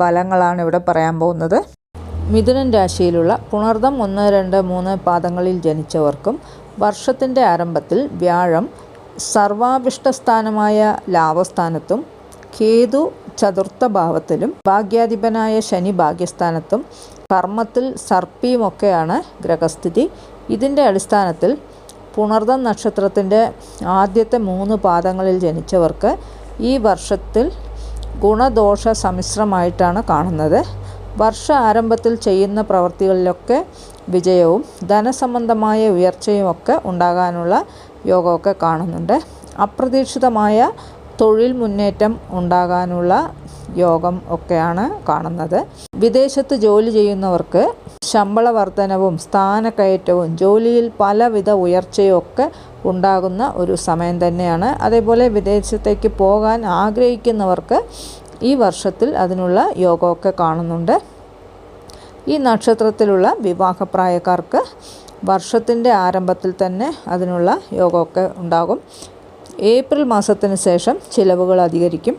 ഫലങ്ങളാണ് ഇവിടെ പറയാൻ പോകുന്നത്. മിഥുനൻ രാശിയിലുള്ള പുണർദം ഒന്ന് രണ്ട് മൂന്ന് പാദങ്ങളിൽ ജനിച്ചവർക്കും വർഷത്തിന്റെ ആരംഭത്തിൽ വ്യാഴം സർവാഭിഷ്ടസ്ഥാനമായ ലാവസ്ഥാനത്തും കേതു ചതുർത്ഥ ഭാവത്തിലും ഭാഗ്യാധിപനായ ശനി ഭാഗ്യസ്ഥാനത്തും കർമ്മത്തിൽ സർപ്പിയുമൊക്കെയാണ് ഗ്രഹസ്ഥിതി. ഇതിന്റെ അടിസ്ഥാനത്തിൽ പുണർദം നക്ഷത്രത്തിന്റെ ആദ്യത്തെ മൂന്ന് പാദങ്ങളിൽ ജനിച്ചവർക്ക് ഈ വർഷത്തിൽ ഗുണദോഷ സമ്മിശ്രമായിട്ടാണ് കാണുന്നത്. വർഷ ആരംഭത്തിൽ ചെയ്യുന്ന പ്രവൃത്തികളിലൊക്കെ വിജയവും ധനസംബന്ധമായ ഉയർച്ചയുമൊക്കെ ഉണ്ടാകാനുള്ള യോഗമൊക്കെ കാണുന്നുണ്ട്. അപ്രതീക്ഷിതമായ തൊഴിൽ മുന്നേറ്റം ഉണ്ടാകാനുള്ള യോഗം ഒക്കെയാണ് കാണുന്നത്. വിദേശത്ത് ജോലി ചെയ്യുന്നവർക്ക് ശമ്പള വർധനവും സ്ഥാനക്കയറ്റവും ജോലിയിൽ പലവിധ ഉയർച്ചയും ഒക്കെ ഉണ്ടാകുന്ന ഒരു സമയം തന്നെയാണ്. അതേപോലെ വിദേശത്തേക്ക് പോകാൻ ആഗ്രഹിക്കുന്നവർക്ക് ഈ വർഷത്തിൽ അതിനുള്ള യോഗമൊക്കെ കാണുന്നുണ്ട്. ഈ നക്ഷത്രത്തിലുള്ള വിവാഹപ്രായക്കാർക്ക് വർഷത്തിന്റെ ആരംഭത്തിൽ തന്നെ അതിനുള്ള യോഗമൊക്കെ ഉണ്ടാകും. ഏപ്രിൽ മാസത്തിന് ശേഷം ചിലവുകൾ അധികരിക്കും.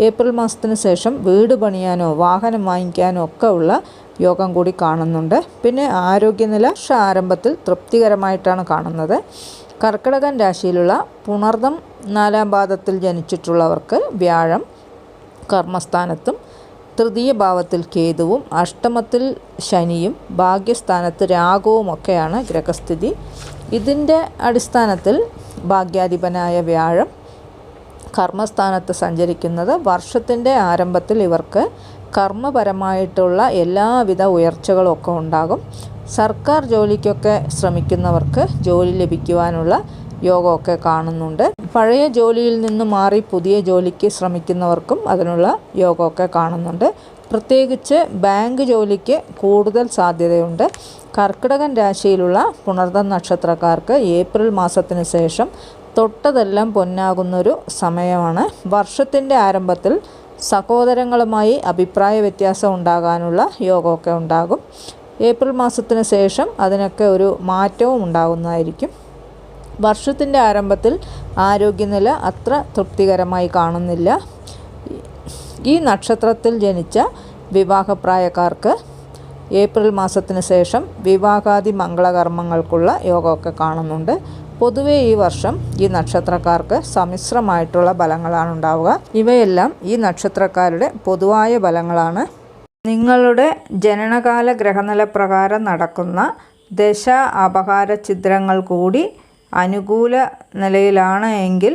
ഏപ്രിൽ മാസത്തിന് ശേഷം വീട് പണിയാനോ വാഹനം വാങ്ങിക്കാനോ ഒക്കെ ഉള്ള യോഗം കൂടി കാണുന്നുണ്ട്. പിന്നെ ആരോഗ്യനില ആരംഭത്തിൽ തൃപ്തികരമായിട്ടാണ് കാണുന്നത്. കർക്കിടകൻ രാശിയിലുള്ള പുണർദം നാലാം പാദത്തിൽ ജനിച്ചിട്ടുള്ളവർക്ക് വ്യാഴം കർമ്മസ്ഥാനത്തും തൃതീയ ഭാവത്തിൽ കേതുവും അഷ്ടമത്തിൽ ശനിയും ഭാഗ്യസ്ഥാനത്ത് രാഗവും ഒക്കെയാണ് ഗ്രഹസ്ഥിതി. ഇതിന്റെ അടിസ്ഥാനത്തിൽ ഭാഗ്യാധിപനായ വ്യാഴം കർമ്മസ്ഥാനത്ത് സഞ്ചരിക്കുന്നത് വർഷത്തിന്റെ ആരംഭത്തിൽ ഇവർക്ക് കർമ്മപരമായിട്ടുള്ള എല്ലാവിധ ഉയർച്ചകളൊക്കെ ഉണ്ടാകും. സർക്കാർ ജോലിക്കൊക്കെ ശ്രമിക്കുന്നവർക്ക് ജോലി ലഭിക്കുവാനുള്ള യോഗമൊക്കെ കാണുന്നുണ്ട്. പഴയ ജോലിയിൽ നിന്ന് മാറി പുതിയ ജോലിക്ക് ശ്രമിക്കുന്നവർക്കും അതിനുള്ള യോഗമൊക്കെ കാണുന്നുണ്ട്. പ്രത്യേകിച്ച് ബാങ്ക് ജോലിക്ക് കൂടുതൽ സാധ്യതയുണ്ട്. കർക്കിടകൻ രാശിയിലുള്ള പുണർദ നക്ഷത്രക്കാർക്ക് ഏപ്രിൽ മാസത്തിന് ശേഷം തൊട്ടതെല്ലാം പൊന്നാകുന്നൊരു സമയമാണ്. വർഷത്തിന്റെ ആരംഭത്തിൽ സഹോദരങ്ങളുമായി അഭിപ്രായ വ്യത്യാസം ഉണ്ടാകാനുള്ള യോഗമൊക്കെ ഉണ്ടാകും. ഏപ്രിൽ മാസത്തിന് ശേഷം അതിനൊക്കെ ഒരു മാറ്റവും ഉണ്ടാകുന്നതായിരിക്കും. വർഷത്തിന്റെ ആരംഭത്തിൽ ആരോഗ്യനില അത്ര തൃപ്തികരമായി കാണുന്നില്ല. ഈ നക്ഷത്രത്തിൽ ജനിച്ച വിവാഹപ്രായക്കാർക്ക് ഏപ്രിൽ മാസത്തിന് ശേഷം വിവാഹാദി മംഗളകർമ്മങ്ങൾക്കുള്ള യോഗമൊക്കെ കാണുന്നുണ്ട്. പൊതുവേ ഈ വർഷം ഈ നക്ഷത്രക്കാർക്ക് സമ്മിശ്രമായിട്ടുള്ള ബലങ്ങളാണ് ഉണ്ടാവുക. ഇവയെല്ലാം ഈ നക്ഷത്രക്കാരുടെ പൊതുവായ ബലങ്ങളാണ് നിങ്ങളുടെ ജനനകാല ഗ്രഹനില പ്രകാരം നടക്കുന്ന ദശ അപഹാര ചിത്രങ്ങൾ കൂടി അനുകൂല നിലയിലാണ് എങ്കിൽ